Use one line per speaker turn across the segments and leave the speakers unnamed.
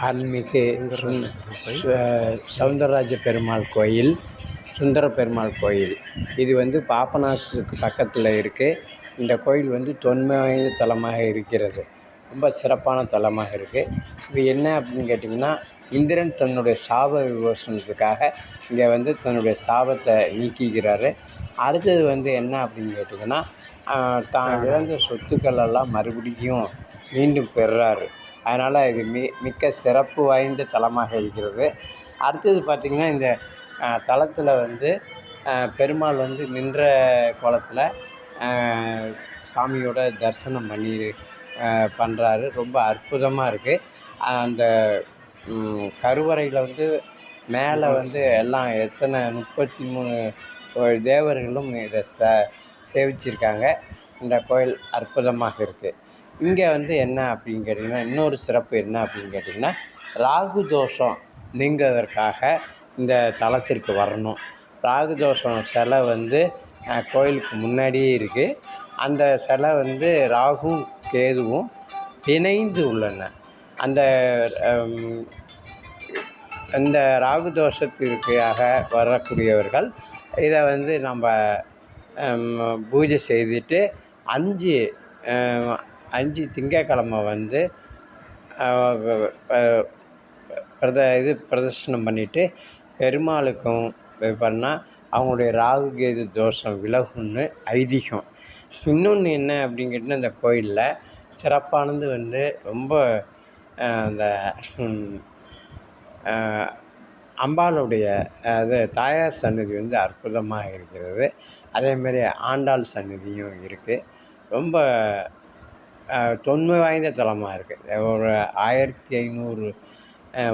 அருள்மிகு சுந்- சவுந்தரராஜ பெருமாள் கோயில் சுந்தர பெருமாள் கோயில். இது வந்து பாபநாசத்துக்கு பக்கத்தில் இருக்குது இந்த கோயில் வந்து தொன்மை வாய்ந்த தலமாக இருக்கிறது. ரொம்ப சிறப்பான தலமாக இருக்குது இது என்ன அப்படின்னு கேட்டிங்கன்னா இந்திரன் தன்னுடைய சாப விமோசனத்துக்காக இங்கே வந்து தன்னுடைய சாபத்தை நீக்கிக்கிறாரு. அடுத்தது வந்து என்ன அப்படின்னு கேட்டிங்கன்னா தான் இழந்த சொத்துக்கள் எல்லாம் மறுபடியும் மீண்டும் பெறுறாரு அதனால் இது மி மிக்க சிறப்பு வாய்ந்த தலமாக இருக்கிறது. அடுத்தது பார்த்திங்கன்னா இந்த தலத்தில் வந்து பெருமாள் வந்து நின்ற கோலத்தில் சாமியோட தரிசனம் பண்ணி பண்ணுறாரு ரொம்ப அற்புதமாக இருக்குது அந்த கருவறையில் வந்து மேலே வந்து எல்லாம் எத்தனை முப்பத்தி மூணு தேவர்களும் இதை ச சேவிச்சிருக்காங்க. இந்த கோயில் அற்புதமாக இருக்குது இங்கே வந்து என்ன அப்படின்னு கேட்டிங்கன்னா இன்னொரு சிறப்பு என்ன அப்படின்னு கேட்டிங்கன்னா ராகு தோஷம் நீங்குவதற்காக இந்த தலத்திற்கு வரணும். ராகு தோஷம் சிலை வந்து கோயிலுக்கு முன்னாடியே இருக்குது அந்த சிலை வந்து ராகும் கேதுவும் இணைந்து உள்ளன. அந்த அந்த இந்த ராகு தோஷத்திற்காக வரக்கூடியவர்கள் இதை வந்து நம்ம பூஜை செய்துட்டு அஞ்சு அஞ்சு திங்கக்கிழமை வந்து பிரத இது பிரதர்ஷனம் பண்ணிவிட்டு பெருமாளுக்கும் பண்ணால் அவங்களுடைய ராகு கேது தோஷம் விலகும்னு ஐதீகம். இன்னொன்று என்ன அப்படின்னு அந்த இந்த கோயிலில் சிறப்பானது வந்து ரொம்ப அந்த அம்பாளுடைய அது தாயார் சன்னதி வந்து அற்புதமாக இருக்கிறது. அதேமாரி ஆண்டாள் சன்னதியும் இருக்குது ரொம்ப தொன்மை வாய்ந்த தலமாக இருக்குது ஒரு ஆயிரத்தி ஐநூறு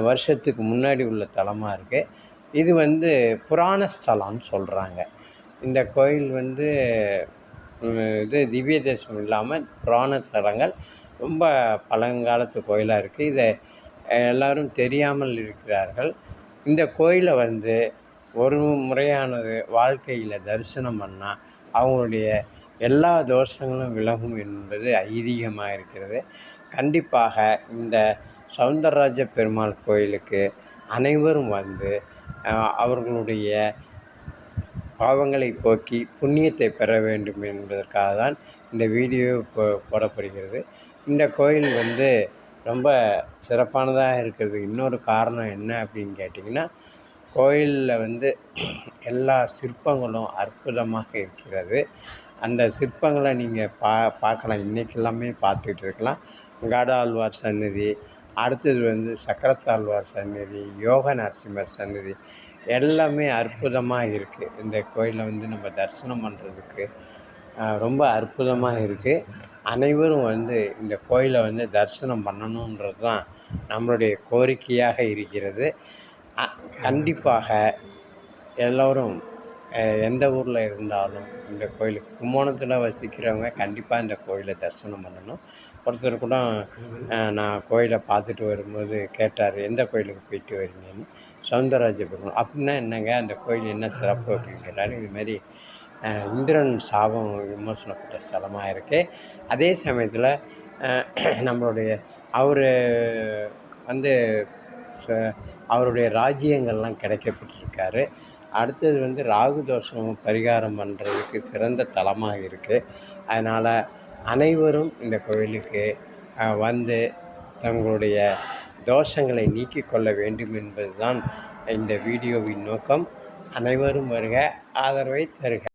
வருஷத்துக்கு முன்னாடி உள்ள தலமாக இருக்குது இது வந்து புராண ஸ்தலம்னு சொல்கிறாங்க இந்த கோயில் வந்து இது திவ்ய தேசம் இல்லாமல் புராண தலங்கள் ரொம்ப பழங்காலத்து கோயிலாக இருக்குது இதை எல்லோரும் தெரியாமல் இருக்கிறார்கள். இந்த கோயிலை வந்து ஒரு முறையானது வாழ்க்கையில் தரிசனம் பண்ணால் அவங்களுடைய எல்லா தோஷங்களும் விலகும் என்பது ஐதீகமாக இருக்கிறது. கண்டிப்பாக இந்த சவுந்தரராஜ பெருமாள் கோயிலுக்கு அனைவரும் வந்து அவர்களுடைய பாவங்களை போக்கி புண்ணியத்தை பெற வேண்டும் என்பதற்காக தான் இந்த வீடியோ போ போடப்படுகிறது. இந்த கோயில் வந்து ரொம்ப சிறப்பானதாக இருக்கிறது. இன்னொரு காரணம் என்ன அப்படின்னு கேட்டிங்கன்னா கோயிலில் வந்து எல்லா சிற்பங்களும் அற்புதமாக இருக்கிறது. அந்த சிற்பங்களை நீங்கள் பா பார்க்கலாம். இன்றைக்கி எல்லாமே பார்த்துட்டு இருக்கலாம். காடாழ்வார் ஆழ்வார் சன்னதி அடுத்தது வந்து சக்கரத்தாழ்வார் சன்னதி யோக நரசிம்மர் சன்னதி எல்லாமே அற்புதமாக இருக்குது இந்த கோயிலை வந்து நம்ம தரிசனம் பண்ணுறதுக்கு ரொம்ப அற்புதமாக இருக்குது அனைவரும் வந்து இந்த கோயிலை வந்து தரிசனம் பண்ணணுன்றது தான் நம்மளுடைய கோரிக்கையாக இருக்கிறது. கண்டிப்பாக எல்லோரும் எந்த ஊரில் இருந்தாலும் இந்த கோயிலுக்கு கும்போணத்தில் வசிக்கிறவங்க கண்டிப்பாக இந்த கோயிலை தரிசனம் பண்ணணும். ஒருத்தர் கூட நான் கோயிலை பார்த்துட்டு வரும்போது கேட்டார் எந்த கோயிலுக்கு போயிட்டு வரீங்கன்னு? சவுந்தரராஜ பெருமாள் அப்படின்னா என்னங்க? அந்த கோயில் என்ன சிறப்பு? அப்படின்னு கேட்டார். இதுமாரி இந்திரன் சாபம் விமர்சனப்பட்ட ஸ்தலமாக இருக்குது அதே சமயத்தில் நம்மளுடைய அவர் வந்து அவருடைய ராஜ்யங்கள்லாம் கிடைக்கப்பட்டிருக்காரு. அடுத்தது வந்து ராகு தோஷம் பரிகாரம் பண்ணுறதுக்கு சிறந்த தலமாக இருக்குது அதனால் அனைவரும் இந்த கோயிலுக்கு வந்து தங்களுடைய தோஷங்களை நீக்கிக் கொள்ள வேண்டும் என்பதுதான் இந்த வீடியோவின் நோக்கம். அனைவரும் வருக ஆதரவை தருக.